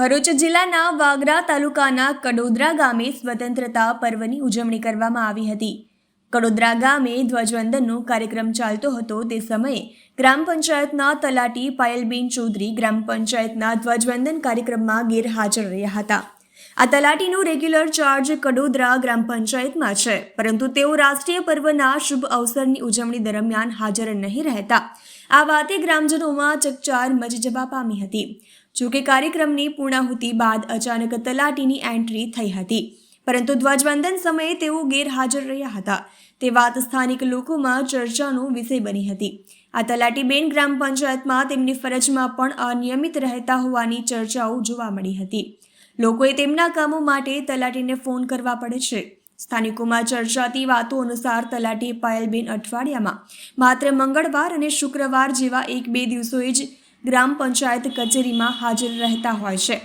ભરૂચ જિલ્લાના વાગરા તાલુકાના કડોદરા ગામે સ્વતંત્રતા પર્વની ઉજવણી કરવામાં આવી હતી. કડોદરા ગામે ધ્વજવંદનનો કાર્યક્રમ ચાલતો હતો તે સમયે ગ્રામ પંચાયતના તલાટી પાયલબેન ચૌધરી ગ્રામ પંચાયતના ધ્વજવંદન કાર્યક્રમમાં ગેરહાજર રહ્યા હતા. આ તલાટીનો રેગ્યુલર ચાર્જ કડોદરા ગ્રામ પંચાયતમાં છે. પરંતુ તેઓ રાષ્ટ્રીય પર્વના શુભ અવસરની ઉજવણી દરમિયાન હાજર નહીં રહેતા. આ વાતે ગ્રામજનોમાં ચકચાર મચી જવા પામી હતી. જોકે કાર્યક્રમની પૂર્ણાહુતિ બાદ અચાનક તલાટીની એન્ટ્રી થઈ હતી. પરંતુ ધ્વજવંદન સમયે તેઓ ગેરહાજર રહ્યા હતા. તે વાત સ્થાનિક લોકોમાં ચર્ચાનો વિષય બની હતી. આ તલાટીબેન ગ્રામ પંચાયતમાં તેમની ફરજમાં પણ અનિયમિત રહેતા હોવાની ચર્ચાઓ જોવા મળી હતી. લોકોએ તેમના કામો માટે તલાટીને ફોન કરવા પડે છે. સ્થાનિકોમાં ચર્ચાતી વાતો અનુસાર તલાટી પાયલબેન અઠવાડિયામાં માત્ર મંગળવાર અને શુક્રવાર જેવા એક બે દિવસોએ જ ગ્રામ પંચાયત કચેરીમાં હાજર રહેતા હોય છે.